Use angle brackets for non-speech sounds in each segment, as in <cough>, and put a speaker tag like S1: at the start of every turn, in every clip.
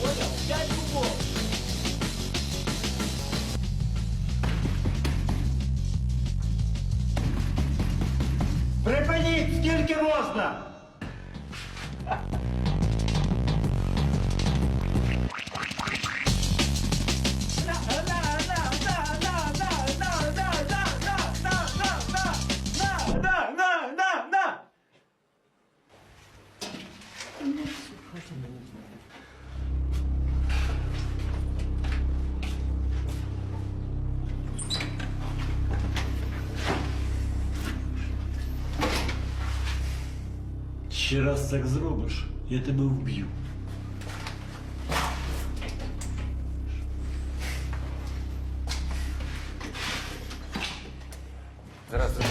S1: Понял? Кубов.
S2: Припиніть, скільки можна! Ще раз так зробиш, я тебе вб'ю.
S3: Здравствуйте.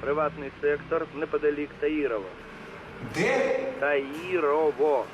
S4: Приватний сектор неподалік Таїрова.
S3: Де?
S4: Таїрово.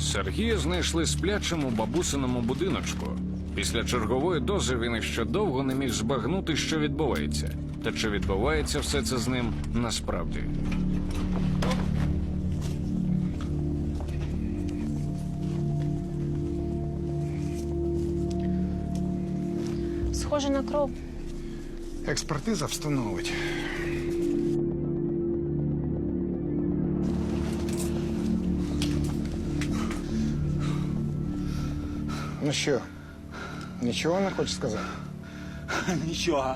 S5: Сергія знайшли сплячим у бабусиному будиночку. Після чергової дози він іще довго не міг збагнути, що відбувається, та чи відбувається все це з ним насправді.
S6: Схоже на кров.
S7: Експертиза встановить. Ну що, нічого не хочеш сказати? <laughs>
S2: Нічого.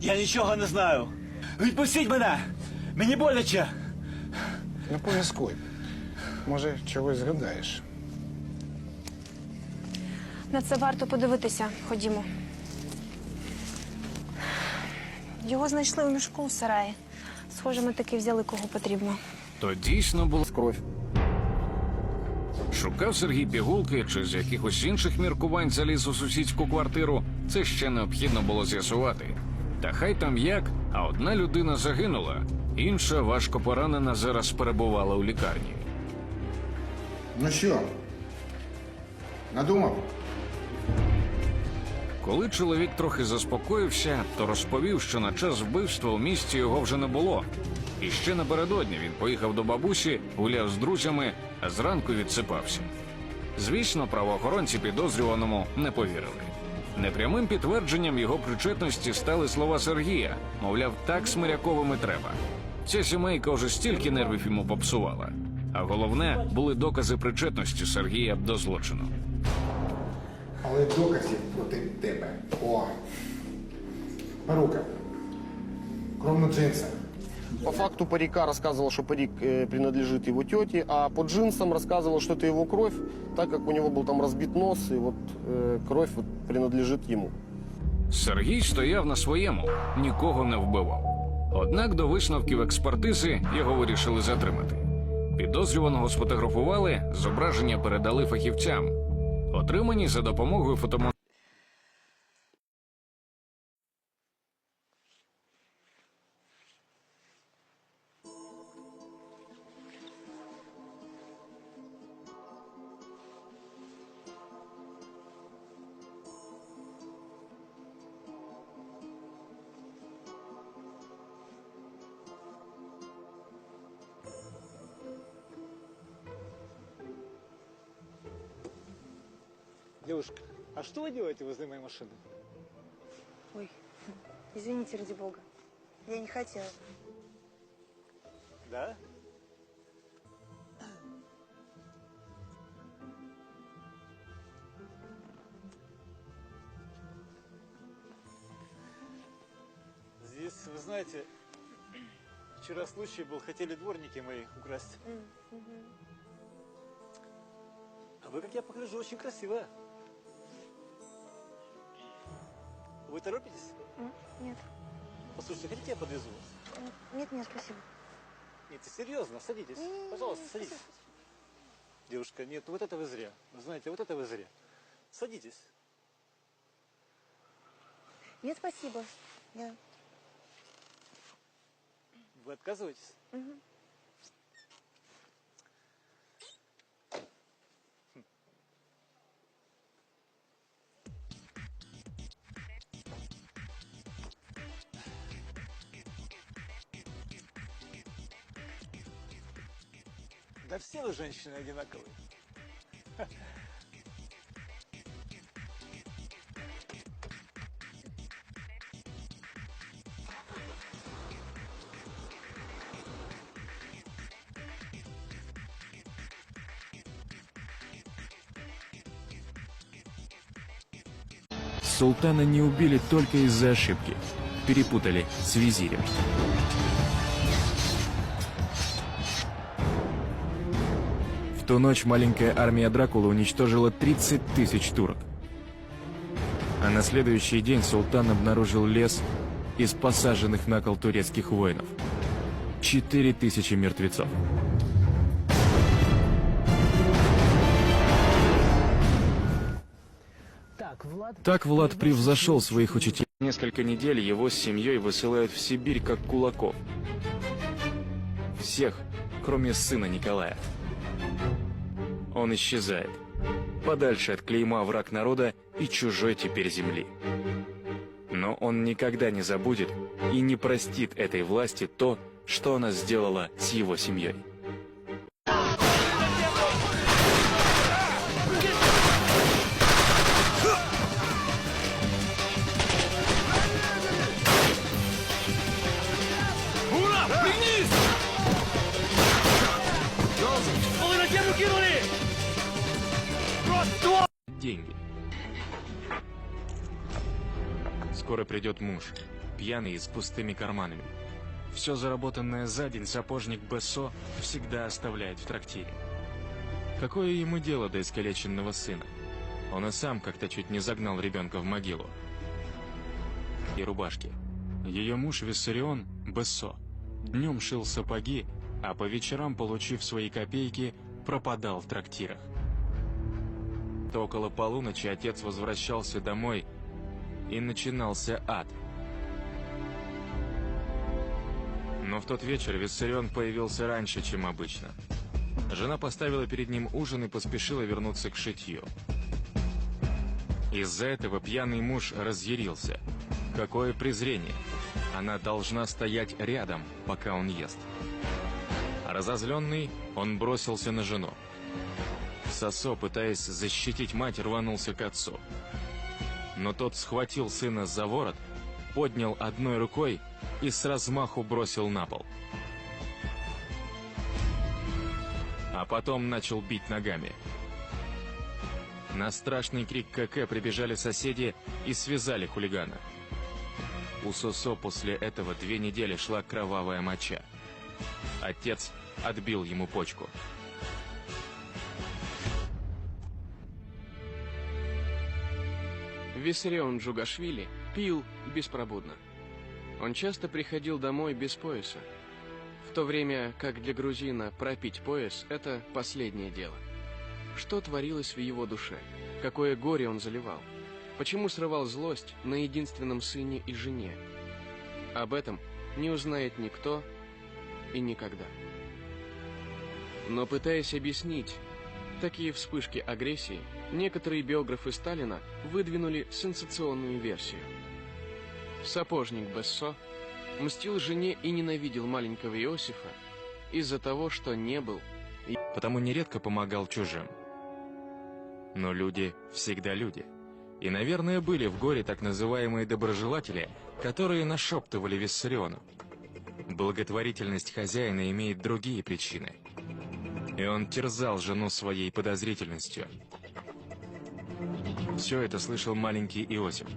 S2: Я нічого не знаю. Відпустіть мене! Мені боляче!
S7: Ну, поміскуй. Може, чогось згадаєш.
S6: На це варто подивитися. Ходімо. Його знайшли у мішку в сараї. Схоже, ми таки взяли кого потрібно.
S5: То дійсно була кров. Шукав Сергій пігулки чи з якихось інших міркувань заліз у сусідську квартиру. Це ще необхідно було з'ясувати. Та хай там як, а одна людина загинула, інша важко поранена зараз перебувала у лікарні.
S7: Ну що? Надумав?
S5: Коли чоловік трохи заспокоївся, то розповів, що на час вбивства у місті його вже не було. І ще напередодні він поїхав до бабусі, гуляв з друзями, а зранку відсипався. Звісно, правоохоронці підозрюваному не повірили. Непрямим підтвердженням його причетності стали слова Сергія, мовляв, так смиряковими треба. Ця сімейка вже стільки нервів йому попсувала. А головне були докази причетності Сергія до злочину
S7: Але доказів проти тебе. О. Порука. Кров на джинсах.
S8: По факту парика рассказывал, что парик э, принадлежит его тете, а по джинсам рассказывал, что это его кровь, так как у него был там разбит нос, и вот э, кровь вот принадлежит ему.
S5: Сергій стояв на своєму, нікого не вбивав. Однак до висновків експертизи його вирішили затримати. Підозрюваного сфотографували, зображення передали фахівцям. Отримані за допомогою фотомонтажу.
S9: Девушка, а что вы делаете возле моей машины?
S10: Ой, извините, ради бога. Я не хотела.
S9: Да? Вы знаете, вчера случай был, хотели дворники мои украсть. А вы, как я погляжу, очень красивая. Вы торопитесь?
S10: Нет.
S9: Послушайте, хотите, я подвезу вас?
S10: Нет, нет, спасибо.
S9: Нет, серьезно, садитесь.
S10: Не-не-не,
S9: Пожалуйста,
S10: спасибо,
S9: садитесь. Девушка, нет, вот это вы зря. Вы знаете, вот это вы зря. Садитесь.
S10: Нет, спасибо. Я...
S9: Вы отказываетесь?
S10: Мгм.
S9: Да все вы женщины одинаковые.
S1: Султана не убили только из-за ошибки. Перепутали с визирем. Ту ночь маленькая армия Дракулы уничтожила 30 тысяч турок. А на следующий день султан обнаружил лес из посаженных на кол турецких воинов. 4 тысячи мертвецов. Так Влад превзошел своих учителей. Несколько недель его с семьей высылают в Сибирь как кулаков. Всех, кроме сына Николая. Он исчезает. Подальше от клейма враг народа и чужой теперь земли. Но он никогда не забудет и не простит этой власти то, что она сделала с его семьей. Придет муж, пьяный и с пустыми карманами. Все заработанное за день сапожник Бессо всегда оставляет в трактире. Какое ему дело до искалеченного сына? Он и сам как-то чуть не загнал ребенка в могилу. И рубашки. Ее муж Виссарион Бессо днем шил сапоги, а по вечерам, получив свои копейки, пропадал в трактирах то около полуночи отец возвращался домой, и начинался ад. Но в тот вечер Виссарион появился раньше, чем обычно. Жена поставила перед ним ужин и поспешила вернуться к шитью. Из-за этого пьяный муж разъярился. Какое презрение! Она должна стоять рядом, пока он ест. Разозленный, он бросился на жену. Сосо, пытаясь защитить мать, рванулся к отцу. Но тот схватил сына за ворот, поднял одной рукой и с размаху бросил на пол. А потом начал бить ногами. На страшный крик КК прибежали соседи и связали хулигана. У Сосо после этого две недели шла кровавая моча. Отец отбил ему почку.
S11: Виссарион Джугашвили пил беспробудно. Он часто приходил домой без пояса, в то время как для грузина пропить пояс – это последнее дело. Что творилось в его душе? Какое горе он заливал? Почему срывал злость на единственном сыне и жене? Об этом не узнает никто и никогда. Но пытаясь объяснить такие вспышки агрессии, некоторые биографы Сталина выдвинули сенсационную версию. Сапожник Бессо мстил жене и ненавидел маленького Иосифа из-за того, что не был
S1: Потому нередко помогал чужим. Но люди всегда люди. И, наверное, были в горе так называемые доброжелатели, которые нашептывали Виссариону. Благотворительность хозяина имеет другие причины. И он терзал жену своей подозрительностью. Все это слышал маленький Иосиф.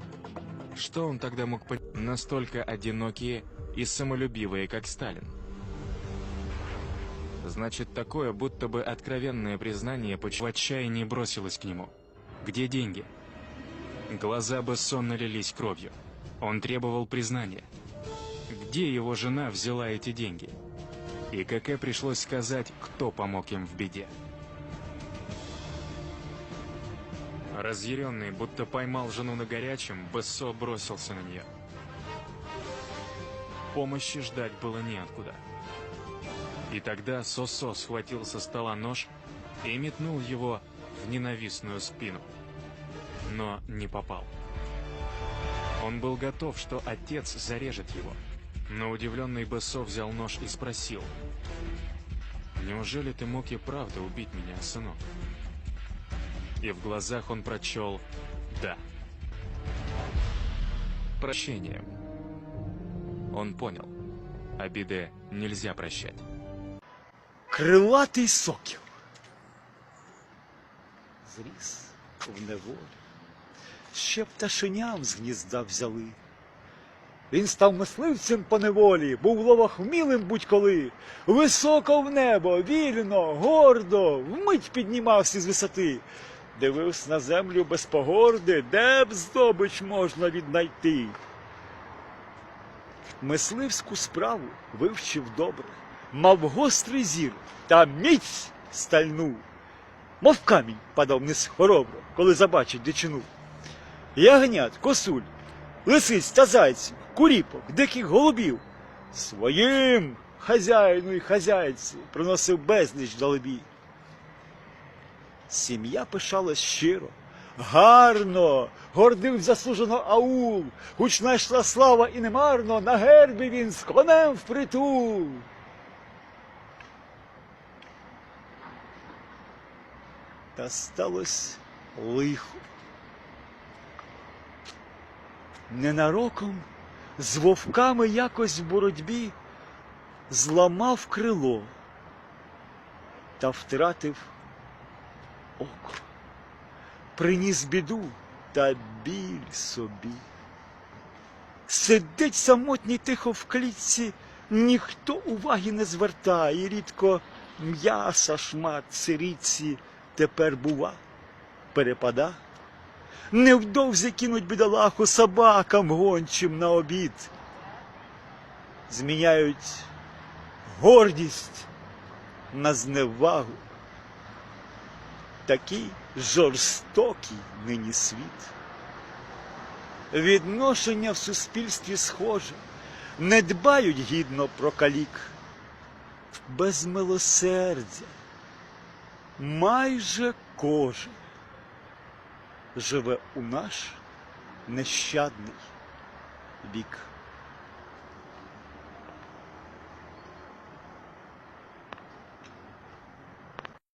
S1: Что он тогда мог понять? Настолько одинокие и самолюбивые, как Сталин. Значит, такое, будто бы откровенное признание почему отчаянии бросилось к нему. Где деньги? Глаза Бессон налились кровью. Он требовал признания. Где его жена взяла эти деньги? И КК пришлось сказать, кто помог им в беде. Разъяренный, будто поймал жену на горячем, Бессо бросился на нее. Помощи ждать было неоткуда. И тогда Сосо схватил со стола нож и метнул его в ненавистную спину. Но не попал. Он был готов, что отец зарежет его. Но удивленный Бессо взял нож и спросил. «Неужели ты мог и правда убить меня, сынок?» И в глазах он прочел «Да». Прощением. Он понял. Обиды нельзя прощать.
S2: Крилатий сокіл. Зріс в неволі. Ще пташеням з гнізда взяли. Він став мисливцем по неволі, був вмілим будь-коли. Високо в небо, вільно, гордо, вмить піднімався з висоти. Дивився на землю без погорди, де б здобич можна віднайти. Мисливську справу вивчив добре, мав гострий зір та міць стальну, мов камінь падав не хоробро, коли забачить дичину. Ягнят, косуль, лисиць та зайців, куріпок, диких голубів. Своїм хазяїну і хазяйці приносив безліч далебі. Сім'я пишалась щиро, гарно, гордив заслужено аул, гучна йшла слава і немарно, на гербі він з конем впритул. Та сталось лихо. Ненароком з вовками якось в боротьбі зламав крило та втратив око. Приніс біду та біль собі. Сидить самотній тихо в клітці, ніхто уваги не звертає, рідко м'яса шмат сиріці тепер бува, перепада. Невдовзі кинуть бідолаху собакам гончим на обід. Зміняють гордість на зневагу. Такий жорстокий нині світ. Відношення в суспільстві схоже, не дбають гідно про калік, без милосердя. Майже кожен живе у наш нещадний вік.